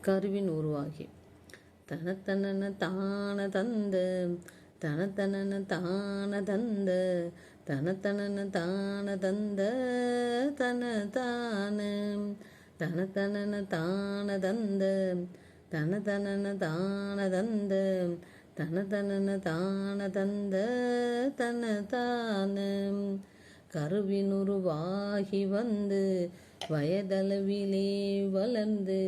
கருவின் உருவாகி. தனத்தனன தான தந்த தனத்தனன தான தந்த தனத்தனன தான தந்த தன தான தனத்தனன தான தந்த தனத்தனன தான தந்த தனத்தனன தான தந்த தன தான. கருவினுருவாகி வந்து வயதளவிலே வளர்ந்து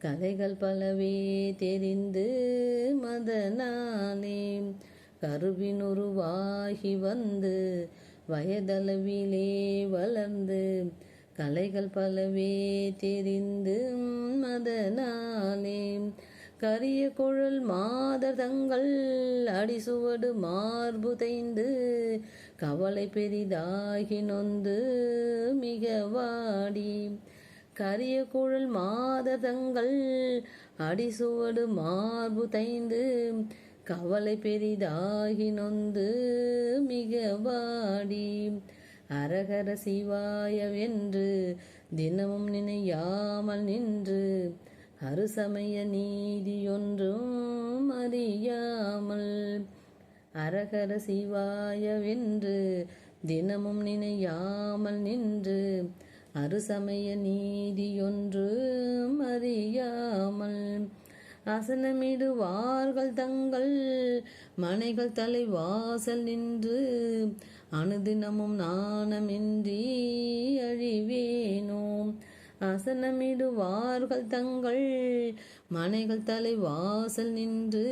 கதைகள் பலவே தெரிந்து மதனானே. கருவின் உருவாகி வந்து வயதளவிலே வளர்ந்து கலைகள் பலவே தெரிந்து மதனானே. கரிய குழல் மாதர் தங்கள் அடிசுவடு மார்பு தைந்து கவலை பெரிதாகி நொந்து மிக வாடி. கரிய குழல் மாததங்கள் அடிசுவடு மார்பு தைந்து கவலை பெரிதாகி நொந்து மிக வாடி. அரகர சிவாயவென்று தினமும் நினையாமல் நின்று அருசமய நீதியொன்றும் அறியாமல். அரகர சிவாயவென்று தினமும் நினையாமல் நின்று அருசமய நீதியொன்று அறியாமல் அசனமிடுவார்கள் தங்கள் மனைகள் தலைவாசல் நின்று அனுதினமும் நாணமின்றி அழிவேனோம் அசனமிடுவார்கள் தங்கள் மனைகள் தலைவாசல் நின்று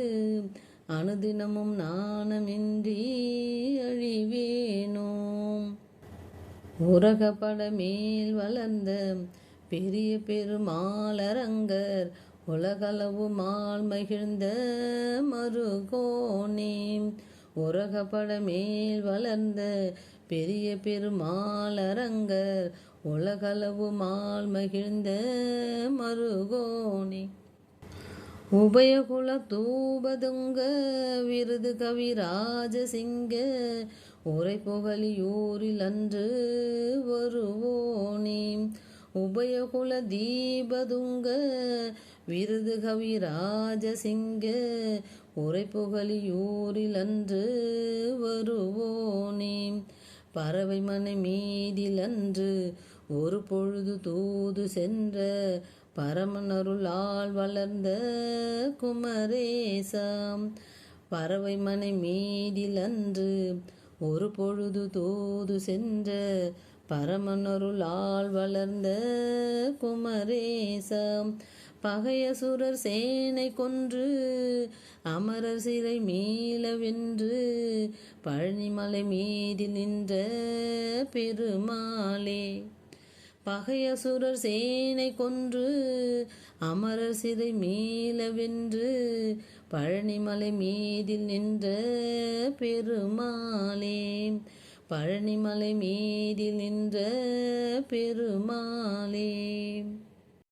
அனுதினமும் நாணமின்றி உலகப்பட மேல் வளர்ந்த பெரிய பெருமாளரங்கர் உலகளவு மால் மகிழ்ந்த மருகோனே. உலகப்பட மேல் வளர்ந்த பெரிய பெருமாளரங்கர் உலகளவு மால் மகிழ்ந்த மருகோனே. உபயகுல தூபதுங்க விருது கவிராஜசிங்க உரை புகழியூரில் அன்று வருவோனே. உபயகுல தீபதுங்க விருது கவிராஜசிங்க உரை புகழியூரில் அன்று வருவோனே. பறவை மனை மீதில் அன்று ஒரு பொழுது தூது சென்ற பரமனருளால் வளர்ந்த குமரேசம். பறவை மனை மீதில் அன்று ஒரு பொழுது தோது சென்ற பரமனருளால் வளர்ந்த குமரேசம். பகையசுரர் சேனை கொன்று அமரர் சிறை மீளவென்று பழனிமலை மீதி நின்ற பெருமாளே. பகையசுரர் சேனை கொன்று அமரர் சிறை மீளவென்று பழனிமலை மீதில் நின்ற பெருமாளே. பழனிமலை மீதில் நின்ற பெருமாளே.